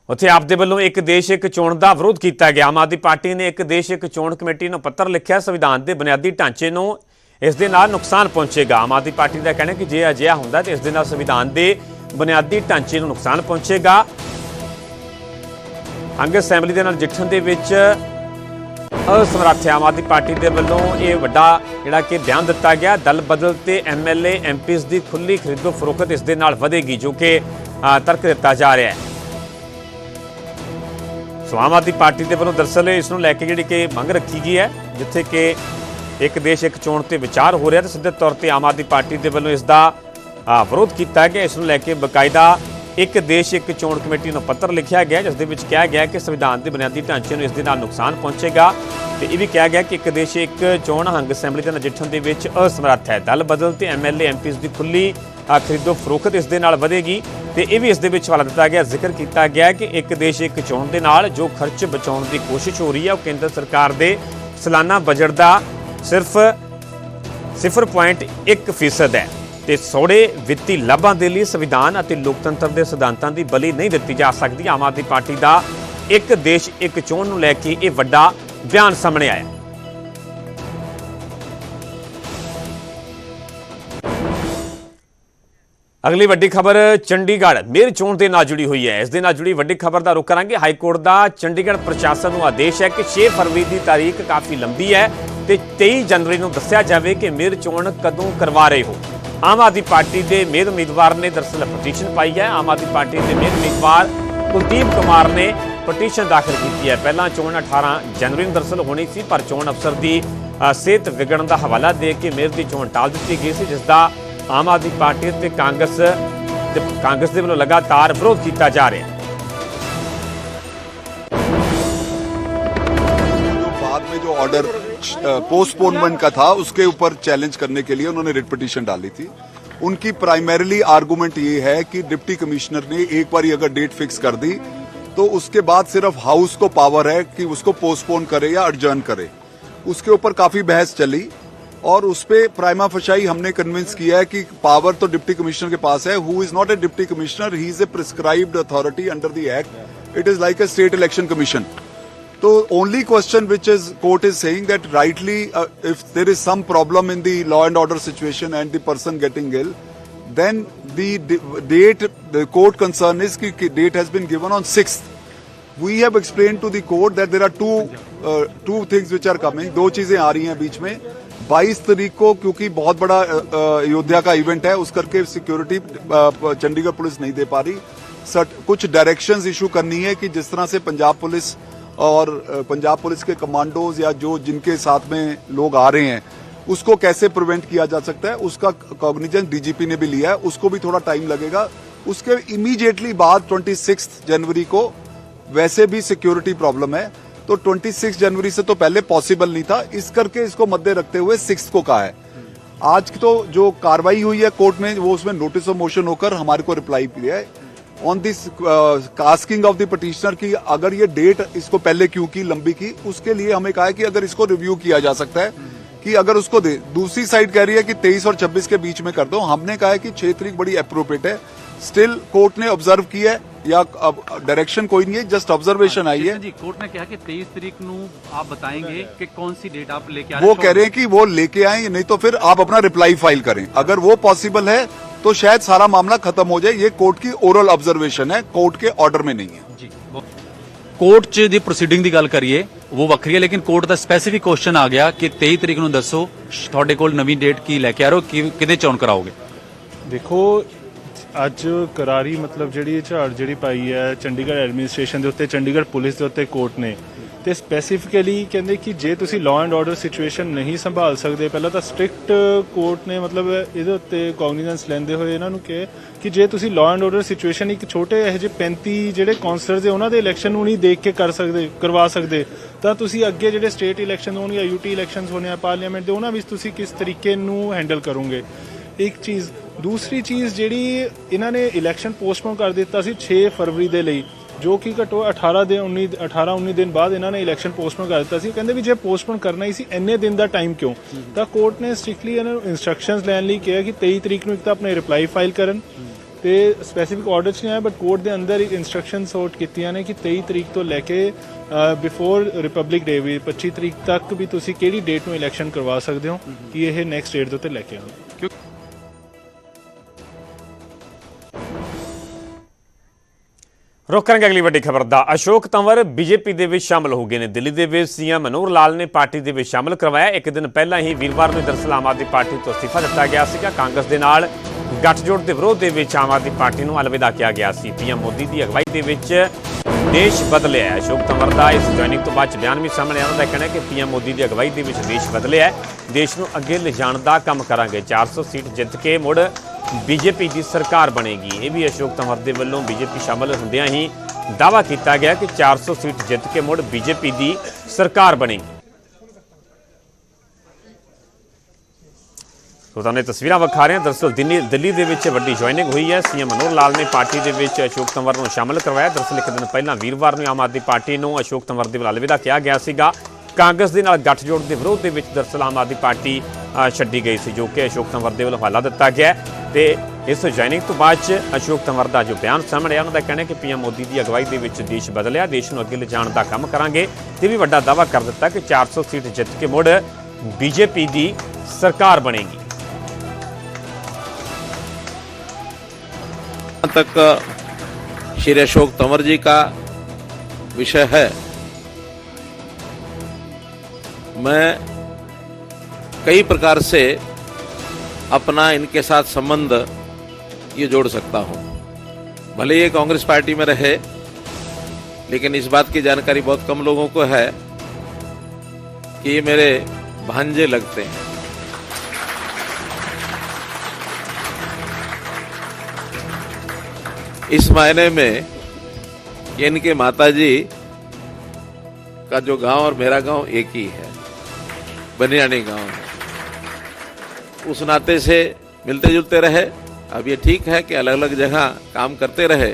ਉੱਥੇ ਆਪਦੇ ਵੱਲੋਂ ਇੱਕ ਦੇਸ਼ ਇੱਕ ਚੋਣ ਦਾ ਵਿਰੋਧ ਕੀਤਾ ਗਿਆ। ਆਮ ਆਦਮੀ ਪਾਰਟੀ ਨੇ ਇੱਕ ਦੇਸ਼ ਇੱਕ ਚੋਣ ਕਮੇਟੀ ਨੂੰ ਪੱਤਰ ਲਿਖਿਆ। ਸੰਵਿਧਾਨ ਦੇ ਬੁਨਿਆਦੀ ਢਾਂਚੇ ਨੂੰ ਇਸ ਦੇ ਨਾਲ ਨੁਕਸਾਨ ਪਹੁੰਚੇਗਾ। ਆਮ ਆਦਮੀ ਪਾਰਟੀ ਦਾ ਕਹਿਣਾ ਕਿ ਜੇ ਅਜਿਹਾ ਹੁੰਦਾ ਤਾਂ ਇਸ ਦੇ ਨਾਲ ਸੰਵਿਧਾਨ ਦੇ ਬੁਨਿਆਦੀ ਢਾਂਚੇ ਨੂੰ ਨੁਕਸਾਨ ਪਹੁੰਚੇਗਾ। ਅੰਗ ਅਸੈਂਬਲੀ ਦੇ ਨਾਲ ਜਿੱਠਣ ਦੇ ਵਿੱਚ ਅਸਮਰੱਥ ਆਮ ਆਦਮੀ ਪਾਰਟੀ ਦੇ ਵੱਲੋਂ ਇਹ ਵੱਡਾ ਜਿਹੜਾ ਕਿ ਬਿਆਨ ਦਿੱਤਾ ਗਿਆ। ਦਲ ਬਦਲ ਤੇ ਐਮਐਲਏ ਐਮਪੀਸ ਦੀ ਖੁੱਲੀ ਖਰੀਦੋ ਫਰੋਖਤ ਇਸ ਦੇ ਨਾਲ ਵਧੇਗੀ, ਜੋ ਕਿ ਤਰਕ ਦਿੱਤਾ ਜਾ ਰਿਹਾ ਹੈ। ਸੋ ਆਮ ਆਦਮੀ ਪਾਰਟੀ ਦੇ ਵੱਲੋਂ ਦਰਸਲ ਇਸ ਨੂੰ ਲੈ ਕੇ ਜਿਹੜੀ ਕਿ ਮੰਗ ਰੱਖੀ ਗਈ ਹੈ, ਜਿੱਥੇ ਕਿ ਇੱਕ ਦੇਸ਼ ਇੱਕ ਚੋਣ ਤੇ ਵਿਚਾਰ ਹੋ ਰਿਹਾ ਤੇ ਸਿੱਧੇ ਤੌਰ ਤੇ ਆਮ ਆਦਮੀ ਪਾਰਟੀ ਦੇ ਵੱਲੋਂ ਇਸ ਦਾ ਵਿਰੋਧ ਕੀਤਾ ਗਿਆ। ਇਸ ਨੂੰ ਲੈ ਕੇ ਬਕਾਇਦਾ ਇੱਕ ਦੇਸ਼, ਇੱਕ ਚੋਣ ਕਮੇਟੀ ਨੂੰ ਪੱਤਰ ਲਿਖਿਆ ਗਿਆ, ਜਿਸ ਦੇ ਵਿੱਚ ਕਿਹਾ ਗਿਆ ਕਿ ਸੰਵਿਧਾਨ ਦੇ ਬੁਨਿਆਦੀ ਢਾਂਚੇ ਨੂੰ ਇਸ ਦੇ ਨਾਲ ਨੁਕਸਾਨ ਪਹੁੰਚੇਗਾ ਤੇ ਇਹ ਵੀ ਕਿਹਾ ਗਿਆ ਕਿ ਇੱਕ ਦੇਸ਼, ਇੱਕ ਚੋਣ ਹੰਗ ਅਸੈਂਬਲੀ ਦੇ ਨਜਿੱਠਣ ਦੇ ਵਿੱਚ ਅਸਮਰੱਥ ਹੈ। ਦਲ ਬਦਲ ਤੇ ਐਮਐਲਏ ਐਮਪੀਸ ਦੀ ਖੁੱਲੀ ਖਰੀਦੋ ਫਰੋਖਤ ਇਸ ਦੇ ਨਾਲ ਵਧੇਗੀ ਤੇ ਇਹ ਵੀ ਇਸ ਦੇ ਵਿੱਚ ਹਵਾਲਾ ਦਿੱਤਾ ਗਿਆ, ਜ਼ਿਕਰ ਕੀਤਾ ਗਿਆ ਕਿ ਇੱਕ ਦੇਸ਼, ਇੱਕ ਚੋਣ ਦੇ ਨਾਲ ਜੋ ਖਰਚ ਬਚਾਉਣ ਦੀ ਕੋਸ਼ਿਸ਼ ਹੋ ਰਹੀ ਹੈ ਉਹ ਕੇਂਦਰ ਸਰਕਾਰ ਦੇ ਸਾਲਾਨਾ ਬਜਟ ਦਾ ਸਿਰਫ 0.1 ਫੀਸਦ ਹੈ। ਤੇ ਸੋੜੇ ਵਿੱਤੀ ਲਾਭਾਂ ਦੇ ਲਈ ਸੰਵਿਧਾਨ ਅਤੇ ਲੋਕਤੰਤਰ ਦੇ ਸਿਧਾਂਤਾਂ ਦੀ ਬਲੀ ਨਹੀਂ ਦਿੱਤੀ ਜਾ ਸਕਦੀ। ਆਮ ਆਦਮੀ ਪਾਰਟੀ ਦਾ ਇੱਕ ਦੇਸ਼, ਇੱਕ ਚੋਣ ਨੂੰ ਲੈ ਕੇ ਇਹ ਵੱਡਾ ਬਿਆਨ ਸਾਹਮਣੇ ਆਇਆ। ਅਗਲੀ ਵੱਡੀ ਖਬਰ, ਚੰਡੀਗੜ੍ਹ। ਮੇਅਰ ਚੋਣ ਦੇ ਨਾਲ ਜੁੜੀ ਹੋਈ ਹੈ। ਇਸ ਦੇ ਨਾਲ ਜੁੜੀ ਵੱਡੀ ਖਬਰ ਦਾ ਰੁਖ ਕਰਾਂਗੇ। ਹਾਈ ਕੋਰਟ ਦਾ ਚੰਡੀਗੜ੍ਹ ਪ੍ਰਸ਼ਾਸਨ ਨੂੰ ਆਦੇਸ਼ ਹੈ ਕਿ 6 ਫਰਵਰੀ ਦੀ ਤਾਰੀਖ ਕਾਫੀ ਲੰਬੀ ਹੈ ਤੇ 23 ਜਨਵਰੀ ਨੂੰ ਦੱਸਿਆ ਜਾਵੇ ਕਿ ਮੇਅਰ ਚੋਣ ਕਦੋਂ ਕਰਵਾ ਰਹੇ ਹੋ। ਆਮ ਆਦਮੀ ਪਾਰਟੀ ਦੇ ਮੇਅਰ ਉਮੀਦਵਾਰ ਨੇ ਦਰਸਲ ਪਟੀਸ਼ਨ ਪਾਈ ਹੈ। ਆਮ ਆਦਮੀ ਪਾਰਟੀ ਦੇ ਮੇਅਰ ਉਮੀਦਵਾਰ ਕੁਲਦੀਪ ਕੁਮਾਰ ਨੇ ਪਟੀਸ਼ਨ ਦਾਖਲ ਕੀਤੀ ਹੈ। ਪਹਿਲਾਂ ਚੋਣ 18 ਜਨਵਰੀ ਨੂੰ ਦਰਸਲ ਹੋਣੀ ਸੀ, ਪਰ ਚੋਣ ਅਫਸਰ ਦੀ ਸਿਹਤ ਵਿਗੜਨ ਦਾ ਹਵਾਲਾ ਦੇ ਕੇ ਮੇਅਰ ਦੀ ਚੋਣ ਟਾਲ ਦਿੱਤੀ ਗਈ ਸੀ, ਜਿਸ ਦਾ ਆਮ ਆਦਮੀ ਪਾਰਟੀ ਤੇ ਕਾਂਗਰਸ ਤੇ ਕਾਂਗਰਸ ਦੇ ਵੱਲੋਂ ਲਗਾਤਾਰ ਵਿਰੋਧ ਕੀਤਾ ਜਾ ਰਿਹਾ ਹੈ।
ऑर्डर पोस्टपोनमेंट का था, उसके ऊपर चैलेंज करने के लिए उन्होंने रिट पिटीशन डाली थी। उनकी प्राइमरीली आर्गुमेंट ये है कि डिप्टी कमिश्नर ने एक बार अगर डेट फिक्स कर दी तो उसके बाद सिर्फ़ हाउस को पावर है कि उसको पोस्टपोन करे या अर्जन करे। उसके ऊपर काफ़ी बहस चली और उस पे प्राइमा फशाई हमने कन्विंस किया है कि पावर तो डिप्टी कमिश्नर के पास है। Who is not a deputy commissioner he is a prescribed authority under the act it is like a state election commission तो only question which is court is saying that rightly if there is some problem in the law and order situation and the person getting ill then the date the court concern is की date has been given on six we have explain to the court that there are two two things which are coming दो चीज़ें आ रही हैं बीच में। 22 तारीख को, क्योंकि बहुत बड़ा अयोध्या का इवेंट है, उस करके सिक्योरिटी चंडीगढ़ पुलिस नहीं दे पा रही। कुछ डायरेक्शंस इशू करनी है कि जिस तरह से पंजाब पुलिस और पंजाब पुलिस के कमांडोज या जो जिनके साथ में लोग आ रहे हैं, उसको कैसे प्रिवेंट किया जा सकता है, उसका कॉग्निजेंस डीजीपी ने भी लिया है, उसको भी थोड़ा टाइम लगेगा। उसके इमीडिएटली बाद 26 जनवरी को वैसे भी सिक्योरिटी प्रॉब्लम है तो 26 जनवरी से तो पहले पॉसिबल नहीं था, इस करके इसको मद्दे रखते हुए सिक्स को कहा है। आज तो जो कार्रवाई हुई है कोर्ट में, वो उसमें नोटिस ऑफ़ मोशन होकर हमारे को रिप्लाई किया है। On this asking of the petitioner की अगर ये डेट इसको पहले क्यों की लंबी की उसके लिए हमें कहा है कि अगर इसको रिव्यू किया जा सकता है कि अगर उसको दे। दूसरी साइड कह रही है कि 23 और 26 के बीच में कर दो। हमने कहा है कि 6 तारीख बड़ी अप्रोप्रिएट है। स्टिल कोर्ट ने ऑब्ज़र्व किया है या अब डायरेक्शन कोई नहीं है जस्ट ऑब्जर्वेशन आई है।
जी कोर्ट ने कहा कि 23 तारीख ਨੂੰ आप बताएँगे कि कौन सी डेट आप लेके आ
वो कह रहे हैं कि वो लेके आए नहीं तो फिर आप अपना रिप्लाई फ़ाइल करें। अगर वो पॉसिबल है तो शायद सारा मामला खत्म हो जाए ये कोर्ट की ओरल ऑब्जर्वेशन है कोर्ट के ऑर्डर में नहीं है
ਜੀ ਕੋਰਟ 'ਚ ਦੀ ਪ੍ਰੋਸੀਡਿੰਗ ਦੀ ਗੱਲ ਕਰੀਏ ਉਹ ਵੱਖਰੀ ਹੈ ਲੇਕਿਨ ਕੋਰਟ ਦਾ ਸਪੈਸੀਫਿਕ ਕੁਐਸਚਨ ਆ ਗਿਆ ਕਿ 23 ਤਰੀਕ ਨੂੰ ਦੱਸੋ ਤੁਹਾਡੇ ਕੋਲ ਨਵੀਂ ਡੇਟ ਕੀ ਲੈ ਕੇ ਆ ਰਹੇ ਹੋ ਕਿ ਕਿਹਦੇ ਚੋਣ ਕਰਾਓਗੇ
ਦੇਖੋ ਅੱਜ ਕਰਾਰੀ ਮਤਲਬ ਜਿਹੜੀ ਇਹ ਝਾੜ ਜਿਹੜੀ ਪਾਈ ਹੈ ਚੰਡੀਗੜ੍ਹ ਐਡਮਿਨਿਸਟ੍ਰੇਸ਼ਨ ਦੇ ਉੱਤੇ ਚੰਡੀਗੜ੍ਹ ਪੁਲਿਸ ਦੇ ਉੱਤੇ ਕੋਰਟ ਨੇ ਤੇ ਸਪੈਸੀਫਿਕਲੀ ਕਹਿੰਦੇ ਕਿ ਜੇ ਤੁਸੀਂ ਲਾਅ ਐਂਡ ਆਰਡਰ ਸਿਚੁਏਸ਼ਨ ਨਹੀਂ ਸੰਭਾਲ ਸਕਦੇ, ਪਹਿਲਾਂ ਤਾਂ ਸਟ੍ਰਿਕਟ ਕੋਰਟ ਨੇ ਮਤਲਬ ਇਹਦੇ ਉੱਤੇ ਕੌਗਨੀਜ਼ੈਂਸ ਲੈਂਦੇ ਹੋਏ ਇਹਨਾਂ ਨੂੰ ਕਿਹਾ ਕਿ ਜੇ ਤੁਸੀਂ ਲਾਅ ਐਂਡ ਆਰਡਰ ਸਿਚੁਏਸ਼ਨ ਇੱਕ ਛੋਟੇ ਇਹੋ ਜਿਹੇ 35 ਜਿਹੜੇ ਕਾਉਂਸਲਰਸ ਦੇ ਉਹਨਾਂ ਦੇ ਇਲੈਕਸ਼ਨ ਨੂੰ ਨਹੀਂ ਦੇਖ ਕੇ ਕਰ ਸਕਦੇ, ਕਰਵਾ ਸਕਦੇ, ਤਾਂ ਤੁਸੀਂ ਅੱਗੇ ਜਿਹੜੇ ਸਟੇਟ ਇਲੈਕਸ਼ਨ ਹੋਣ ਜਾਂ ਯੂਟੀ ਇਲੈਕਸ਼ਨਸ ਹੋਣੇ ਆ ਪਾਰਲੀਮੈਂਟ ਦੇ, ਉਹਨਾਂ ਵਿੱਚ ਤੁਸੀਂ ਕਿਸ ਤਰੀਕੇ ਨੂੰ ਹੈਂਡਲ ਕਰੋਗੇ? ਇੱਕ ਚੀਜ਼। ਦੂਸਰੀ ਚੀਜ਼ ਜਿਹੜੀ ਇਹਨਾਂ ਨੇ ਇਲੈਕਸ਼ਨ ਪੋਸਟਪੋਨ ਕਰ ਦਿੱਤਾ ਸੀ 6 ਫਰਵਰੀ ਦੇ ਲਈ। ਜੋ ਕਿ ਘਟੋ 18 ਦੇ 19 18 19 ਦਿਨ ਬਾਅਦ ਇਹਨਾਂ ਨੇ ਇਲੈਕਸ਼ਨ ਪੋਸਟਪੋਨ ਕਰ ਦਿੱਤਾ ਸੀ। ਕਹਿੰਦੇ ਵੀ ਜੇ ਪੋਸਟਪੋਨ ਕਰਨਾ ਹੀ ਸੀ ਇੰਨੇ ਦਿਨ ਦਾ ਟਾਈਮ ਕਿਉਂ? ਤਾਂ ਕੋਰਟ ਨੇ ਸਟ੍ਰਿਕਟਲੀ ਇਹਨਾਂ ਨੂੰ ਇਨਸਟਰਕਸ਼ਨਸ ਲੈਣ ਲਈ ਕਿਹਾ ਕਿ 23 ਤਰੀਕ ਨੂੰ ਇੱਕ ਤਾਂ ਆਪਣੇ ਰਿਪਲਾਈ ਫਾਈਲ ਕਰਨ। ਤੇ ਸਪੈਸੀਫਿਕ ਆਰਡਰ ਚ ਨਹੀਂ ਆਇਆ ਬਟ ਕੋਰਟ ਦੇ ਅੰਦਰ ਇੱਕ ਇਨਸਟਰਕਸ਼ਨ ਸੋਟ ਕੀਤੀਆਂ ਨੇ ਕਿ 23 ਤਰੀਕ ਤੋਂ ਲੈ ਕੇ ਬਿਫੋਰ ਰਿਪਬਲਿਕ ਡੇ ਵੀ 25 ਤਰੀਕ ਤੱਕ ਵੀ ਤੁਸੀਂ ਕਿਹੜੀ ਡੇਟ ਨੂੰ ਇਲੈਕਸ਼ਨ ਕਰਵਾ ਸਕਦੇ ਹੋ ਕਿ ਇਹ ਨੈਕਸਟ ਡੇਟ ਦੇ ਉੱਤੇ ਲੈ ਕੇ ਆਉਣ
ਰੁਕ ਕਰਾਂਗੇ ਅਗਲੀ ਵੱਡੀ ਖਬਰ ਦਾ। ਅਸ਼ੋਕ ਤੰਵਰ ਬੀਜੇਪੀ ਦੇ ਵਿੱਚ ਸ਼ਾਮਲ ਹੋ ਗਏ ਨੇ। ਦਿੱਲੀ ਦੇ ਵਿੱਚ ਸੀਐਮ ਮਨੋਹਰ ਲਾਲ ਨੇ ਪਾਰਟੀ ਦੇ ਵਿੱਚ ਸ਼ਾਮਲ ਕਰਵਾਇਆ। ਇੱਕ ਦਿਨ ਪਹਿਲਾਂ ਹੀ ਵੀਰਵਾਰ ਨੂੰ ਦਰਸਲ ਆਮ ਆਦਮੀ ਪਾਰਟੀ ਤੋਂ ਅਸਤੀਫਾ ਦਿੱਤਾ ਗਿਆ ਸੀਗਾ। ਕਾਂਗਰਸ ਦੇ ਨਾਲ ਗੱਠਜੋੜ ਦੇ ਵਿਰੋਧ ਦੇ ਵਿੱਚ ਆਮ ਆਦਮੀ ਪਾਰਟੀ ਨੂੰ ਅਲਵਿਦਾ ਕਿਹਾ ਗਿਆ ਸੀ। ਪੀਐਮ ਮੋਦੀ ਦੀ ਅਗਵਾਈ ਦੇ ਵਿੱਚ ਦੇਸ਼ ਬਦਲਿਆ ਹੈ। ਅਸ਼ੋਕ ਤੰਵਰ ਦਾ ਇਸ ਜੁਆਇਨਿੰਗ ਤੋਂ ਬਾਅਦ 'ਚ ਬਿਆਨ ਵੀ ਸਾਹਮਣੇ ਆਇਆ ਉਹਨਾਂ ਦਾ ਕਹਿਣਾ ਹੈ ਕਿ ਪੀਐਮ ਮੋਦੀ ਦੀ ਅਗਵਾਈ ਦੇ ਵਿੱਚ ਦੇਸ਼ ਬਦਲਿਆ ਹੈ। ਦੇਸ਼ ਨੂੰ ਅੱਗੇ ਲਿਜਾਣ ਦਾ ਕੰਮ ਕਰਾਂਗੇ। 400 ਸੀਟ ਜਿੱਤ ਕੇ ਮੁੜ ਬੀਜੇਪੀ ਦੀ ਸਰਕਾਰ ਬਣੇਗੀ। ਇਹ ਵੀ ਅਸ਼ੋਕ ਤੰਵਰ ਦੇ ਵੱਲੋਂ ਬੀਜੇਪੀ ਸ਼ਾਮਲ ਹੁੰਦਿਆਂ ਹੀ ਦਾਅਵਾ ਕੀਤਾ ਗਿਆ ਕਿ 400 ਸੀਟ ਜਿੱਤ ਕੇ ਮੁੜ ਬੀਜੇਪੀ ਦੀ ਸਰਕਾਰ ਬਣੇਗੀ। ਸੋ ਤੁਹਾਨੂੰ ਤਸਵੀਰਾਂ ਵਿਖਾ ਰਹੇ ਹਾਂ ਦਰਅਸਲ ਦਿੱਲੀ ਦਿੱਲੀ ਦੇ ਵਿੱਚ ਵੱਡੀ ਜੁਆਇਨਿੰਗ ਹੋਈ ਹੈ। ਸੀਐਮ ਮਨੋਹਰ ਲਾਲ ਨੇ ਪਾਰਟੀ ਦੇ ਵਿੱਚ ਅਸ਼ੋਕ ਤੰਵਰ ਨੂੰ ਸ਼ਾਮਲ ਕਰਵਾਇਆ। ਦਰਅਸਲ ਇੱਕ ਦਿਨ ਪਹਿਲਾਂ ਵੀਰਵਾਰ ਨੂੰ ਆਮ ਆਦਮੀ ਪਾਰਟੀ ਨੂੰ ਅਸ਼ੋਕ ਤੰਵਰ ਦੇ ਵੱਲ ਅਲਵਿਦਾ ਕਿਹਾ ਗਿਆ ਸੀਗਾ। ਕਾਂਗਰਸ ਦੇ ਨਾਲ ਗੱਠਜੋੜ ਦੇ ਵਿਰੋਧ ਦੇ ਵਿੱਚ ਦਰਅਸਲ ਆਮ ਆਦਮੀ ਪਾਰਟੀ ਅ, ਛੱਡੀ ਗਈ ਸੀ ਜੋ ਕਿ ਅਸ਼ੋਕ ਤੰਵਰ ਦੇ ਵੱਲੋਂ ਹਵਾਲਾ ਦਿੱਤਾ ਗਿਆ ਹੈ ਤੇ ਇਸ ਜੁਆਇਨਿੰਗ ਤੋਂ ਬਾਅਦ 'ਚ ਅਸ਼ੋਕ ਤੰਵਰ ਦਾ ਜੋ ਬਿਆਨ ਸਾਹਮਣੇ ਆਇਆ ਉਹਨਾਂ ਦਾ ਕਹਿਣਾ ਹੈ ਕਿ ਪੀਐਮ ਮੋਦੀ ਦੀ ਅਗਵਾਈ ਦੇ ਵਿੱਚ ਦੇਸ਼ ਬਦਲਿਆ ਦੇਸ਼ ਨੂੰ ਅੱਗੇ ਲਿਜਾਣ ਦਾ ਕੰਮ ਕਰਾਂਗੇ ਤੇ ਵੀ ਵੱਡਾ ਦਾਅਵਾ ਕਰ ਦਿੱਤਾ ਕਿ 400 ਸੀਟ ਜਿੱਤ ਕੇ ਮੁੜ ਬੀਜੇਪੀ ਦੀ ਸਰਕਾਰ ਬਣੇਗੀ
जहाँ तक श्री अशोक तंवर जी का विषय है मैं कई प्रकार से अपना इनके साथ संबंध ये जोड़ सकता हूँ। भले ये कांग्रेस पार्टी में रहे, लेकिन इस बात की जानकारी बहुत कम लोगों को है कि ये मेरे भांजे लगते हैं। इस मायने में कि इनके माताजी का जो गाँव और मेरा गाँव एक ही है। बनियानी गाँव है। उस नाते से मिलते जुलते रहे। अब ये ठीक है कि अलग अलग जगह काम करते रहे।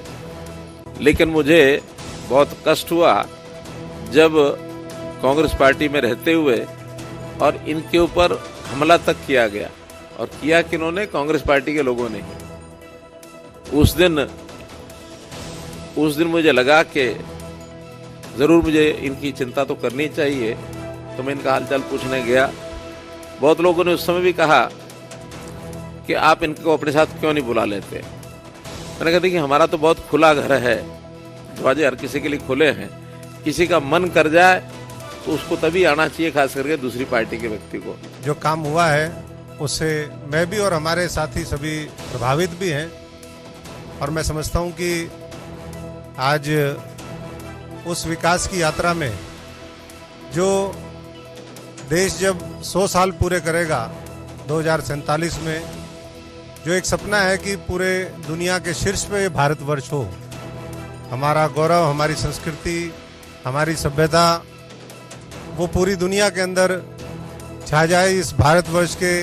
लेकिन मुझे बहुत कष्ट हुआ जब कांग्रेस पार्टी में रहते हुए और इनके ऊपर हमला तक किया गया और किया किन्होंने कांग्रेस पार्टी के लोगों ने। उस दिन उस दिन मुझे लगा कि ज़रूर मुझे इनकी चिंता तो करनी चाहिए। तो मैं इनका हालचाल पूछने गया। बहुत लोगों ने उस समय भी कहा कि आप इनको अपने साथ क्यों नहीं बुला लेते? मैंने कहा, देखिए, हमारा तो बहुत खुला घर है। दरवाजे हर किसी के लिए खुले हैं। किसी का मन कर जाए तो उसको तभी आना चाहिए, खास करके दूसरी पार्टी के व्यक्ति को।
जो काम हुआ है, उससे मैं भी और हमारे साथी सभी प्रभावित भी हैं। और मैं समझता हूँ कि आज उस विकास की यात्रा में जो देश जब 100 साल पूरे करेगा, दो हज़ार सैंतालीस में, जो एक सपना है कि पूरे दुनिया के शीर्ष पे ये भारतवर्ष हो। हमारा गौरव, हमारी संस्कृति, हमारी सभ्यता, वो पूरी दुनिया के अंदर छा जाए, इस भारतवर्ष के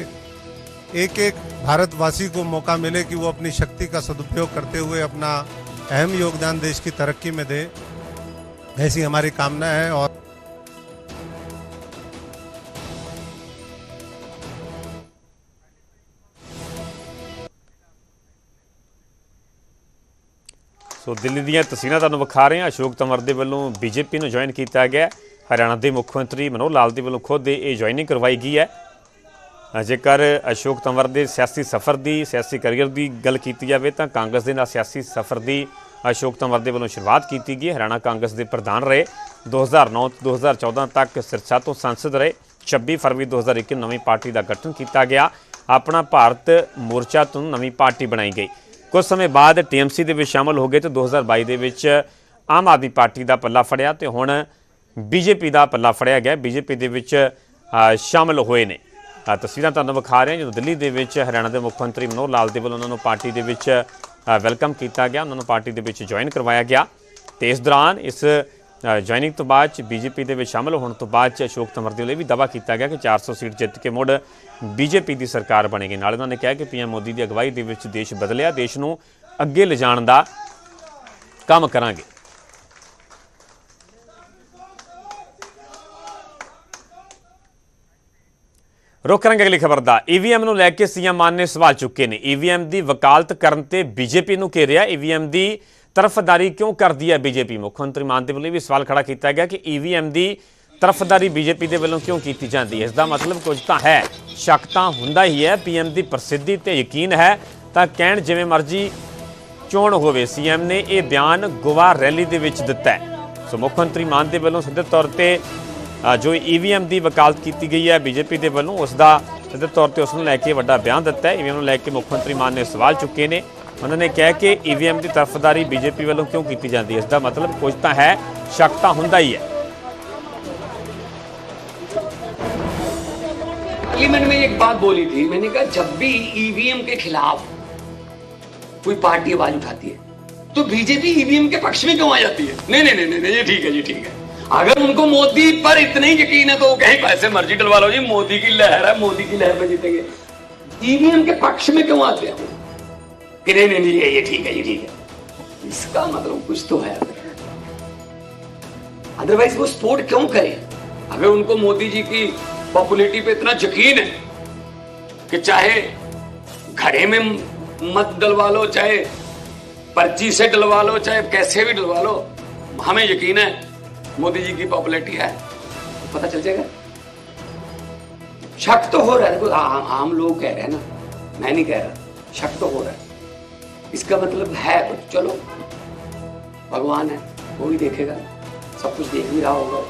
एक एक भारतवासी को मौका मिले कि वो अपनी शक्ति का सदुपयोग करते हुए अपना अहम योगदान देश की तरक्की में दे। ऐसी हमारी कामना है और
ਸੋ ਦਿੱਲੀ ਦੀਆਂ ਤਸਵੀਰਾਂ ਤੁਹਾਨੂੰ ਵਿਖਾ ਰਹੇ ਹਾਂ। ਅਸ਼ੋਕ ਤੰਵਰ ਦੇ ਵੱਲੋਂ ਬੀਜੇਪੀ ਨੂੰ ਜੁਆਇਨ ਕੀਤਾ ਗਿਆ ਹਰਿਆਣਾ ਦੇ ਮੁੱਖ ਮੰਤਰੀ ਮਨੋਹਰ ਲਾਲ ਦੇ ਵੱਲੋਂ ਖੁਦ ਇਹ ਜੁਆਇਨਿੰਗ ਕਰਵਾਈ ਗਈ ਹੈ। ਜੇਕਰ ਅਸ਼ੋਕ ਤੰਵਰ ਦੇ ਸਿਆਸੀ ਸਫ਼ਰ ਦੀ, ਸਿਆਸੀ ਕੈਰੀਅਰ ਦੀ ਗੱਲ ਕੀਤੀ ਜਾਵੇ ਤਾਂ ਕਾਂਗਰਸ ਦੇ ਨਾਲ ਸਿਆਸੀ ਸਫ਼ਰ ਦੀ ਅਸ਼ੋਕ ਤੰਵਰ ਦੇ ਵੱਲੋਂ ਸ਼ੁਰੂਆਤ ਕੀਤੀ ਗਈ ਹਰਿਆਣਾ ਕਾਂਗਰਸ ਦੇ ਪ੍ਰਧਾਨ ਰਹੇ। 2009 ਤੋਂ 2014 ਤੱਕ ਸਿਰਸਾ ਤੋਂ ਸੰਸਦ ਰਹੇ। 26 ਫਰਵਰੀ 2021 ਨੂੰ ਨਵੀਂ ਪਾਰਟੀ ਦਾ ਗਠਨ ਕੀਤਾ ਗਿਆ। ਆਪਣਾ ਭਾਰਤ ਮੋਰਚਾ ਤੋਂ ਨਵੀਂ ਪਾਰਟੀ ਬਣਾਈ ਗਈ। ਕੁਝ ਸਮੇਂ ਬਾਅਦ ਟੀਐਮਸੀ ਦੇ ਵਿੱਚ ਸ਼ਾਮਲ ਹੋ ਗਏ ਤੇ 2022 ਦੇ ਵਿੱਚ ਆਮ ਆਦਮੀ ਪਾਰਟੀ ਦਾ ਪੱਲਾ ਫੜਿਆ ਤੇ ਹੁਣ ਬੀਜੇਪੀ ਦਾ ਪੱਲਾ ਫੜਿਆ ਗਿਆ। ਬੀਜੇਪੀ ਦੇ ਵਿੱਚ ਅ, ਸ਼ਾਮਲ ਹੋਏ ਨੇ। ਤਸਵੀਰਾਂ ਤੁਹਾਨੂੰ ਵਿਖਾ ਰਹੇ ਹਾਂ। ਜਦੋਂ ਦਿੱਲੀ ਦੇ ਵਿੱਚ ਹਰਿਆਣਾ ਦੇ ਮੁੱਖ ਮੰਤਰੀ ਮਨੋਹਰ ਲਾਲ ਦੇ ਵੱਲੋਂ ਉਹਨਾਂ ਨੂੰ ਪਾਰਟੀ ਦੇ ਵਿੱਚ ਵੈਲਕਮ ਕੀਤਾ ਗਿਆ। ਉਹਨਾਂ ਨੂੰ ਪਾਰਟੀ ਦੇ ਵਿੱਚ ਜੁਆਇਨ ਕਰਵਾਇਆ ਗਿਆ। ਤੇ ਇਸ ਦੌਰਾਨ ਇਸ ਜੁਆਇਨਿੰਗ ਤੋਂ ਬਾਅਦ ਚ ਬੀਜੇਪੀ ਦੇ ਵਿੱਚ ਸ਼ਾਮਲ ਹੋਣ ਤੋਂ ਬਾਅਦ ਚ ਅਸ਼ੋਕ ਤੰਵਰ ਦੇ ਵੱਲੋਂ ਵੀ ਦਾਅਵਾ ਕੀਤਾ ਗਿਆ ਕਿ 400 ਸੀਟ ਜਿੱਤ ਕੇ ਮੁੜ ਬੀਜੇਪੀ ਦੀ ਸਰਕਾਰ ਬਣੇਗੀ। ਨਾਲ ਉਹਨਾਂ ਨੇ ਕਿਹਾ ਕਿ ਪੀਐਮ ਮੋਦੀ ਦੀ ਅਗਵਾਈ ਦੇ ਵਿੱਚ ਦੇਸ਼ ਬਦਲਿਆ, ਦੇਸ਼ ਨੂੰ ਅੱਗੇ ਲਿਜਾਣ ਦਾ ਕੰਮ ਕਰਾਂਗੇ। ਰੁਕ ਕਰਾਂਗੇ ਅਗਲੀ ਖਬਰ ਦਾ। ਈਵੀਐਮ ਨੂੰ ਲੈ ਕੇ ਸੀਐਮ ਮਾਨ ਨੇ ਸਵਾਲ ਚੁੱਕੇ ਨੇ। ਈਵੀਐਮ ਦੀ ਵਕਾਲਤ ਕਰਨ ਤੇ ਬੀਜੇਪੀ ਨੂੰ ਘੇਰਿਆ। ਈਵੀਐਮ ਦੀ ਤਰਫਦਾਰੀ ਕਿਉਂ ਕਰਦੀ ਹੈ ਬੀਜੇਪੀ? ਮੁੱਖ ਮੰਤਰੀ ਮਾਨ ਦੇ ਵੱਲੋਂ ਵੀ ਸਵਾਲ ਖੜਾ ਕੀਤਾ ਗਿਆ ਕਿ ਈਵੀਐਮ ਦੀ ਤਰਫਦਾਰੀ ਬੀਜੇਪੀ ਦੇ ਵੱਲੋਂ ਕਿਉਂ ਕੀਤੀ ਜਾਂਦੀ ਹੈ? ਇਸ ਦਾ ਮਤਲਬ ਕੁਝ ਤਾਂ ਹੈ। ਸ਼ੱਕ ਤਾਂ ਹੁੰਦਾ ਹੀ ਹੈ। ਪੀਐਮ ਦੀ ਪ੍ਰਸਿੱਧੀ ਤੇ ਯਕੀਨ ਹੈ। ਤਾਂ ਕਹਿਣ ਜਿਵੇਂ ਮਰਜ਼ੀ ਚੋਣ ਹੋਵੇ ਸੀਐਮ ਨੇ ਇਹ ਬਿਆਨ ਗੋਆ ਰੈਲੀ ਦੇ ਵਿੱਚ ਦਿੱਤਾ ਸੋ ਮੁੱਖ ਮੰਤਰੀ ਮਾਨ ਦੇ ਵੱਲੋਂ ਸਿੱਧੇ ਤੌਰ ਤੇ ਅ, ਜੋ ਈਵੀਐਮ ਦੀ ਵਕਾਲਤ ਕੀਤੀ ਗਈ ਹੈ ਬੀਜੇਪੀ ਦੇ ਵੱਲੋਂ ਉਸ ਦਾ ਸਿੱਧੇ ਤੌਰ ਤੇ ਉਸ ਨੂੰ ਲੈ ਕੇ ਵੱਡਾ ਬਿਆਨ ਦਿੱਤਾ ਹੈ। ਈਵੀਐਮ ਨੂੰ ਲੈ ਕੇ ਮੁੱਖ ਮੰਤਰੀ ਮਾਨ ਨੇ ਸਵਾਲ ਚੁੱਕੇ ਨੇ। ਉਹਨਾਂ ਨੇ ਕਿਹਾ ਕਿ ਈਵੀਐਮ ਦੀ ਤਰਫਦਾਰੀ ਬੀਜੇਪੀ ਵੱਲੋਂ ਕਿਉਂ ਕੀਤੀ ਜਾਂਦੀ ਹੈ ਇਸ ਦਾ ਮਤਲਬ ਕੁਝ ਤਾਂ ਹੈ ਸ਼ੱਕ ਤਾਂ ਹੁੰਦਾ ਹੀ ਹੈ
पार्लियामेंट में एक बात बोली थी मैंने कहा जब भी ईवीएम के खिलाफ कोई पार्टी आवाज उठाती है तो बीजेपी ईवीएम के पक्ष में क्यों आ जाती है नहीं नहीं नहीं नहीं, नहीं ये ठीक है जी ठीक है अगर उनको मोदी पर इतना ही यकीन है तो वो कहीं पैसे मर्जी डलवा लो जी मोदी की लहर है मोदी की लहर पे जीतेंगे ईवीएम के पक्ष में क्यों आते हैं वो? कि नहीं नहीं नहीं ये ठीक है, ये ठीक है। इसका मतलब कुछ तो है। अदरवाइज़ वो सपोर्ट क्यों करे? अगर उनको मोदी जी की पॉपुलरिटी पे इतना यकीन है कि चाहे घड़े में मत डलवा लो, चाहे पर्ची से डलवा लो, चाहे कैसे भी डलवा लो, हमें यकीन है मोदी जी की पॉपुलरिटी है। पता चल जाएगा। शक तो हो रहा है। देखो आम लोग कह रहे हैं ना। मैं नहीं कह रहा। शक तो हो रहा है। इसका मतलब है तो चलो भगवान है वो भी देखेगा सब कुछ देख भी रहा होगा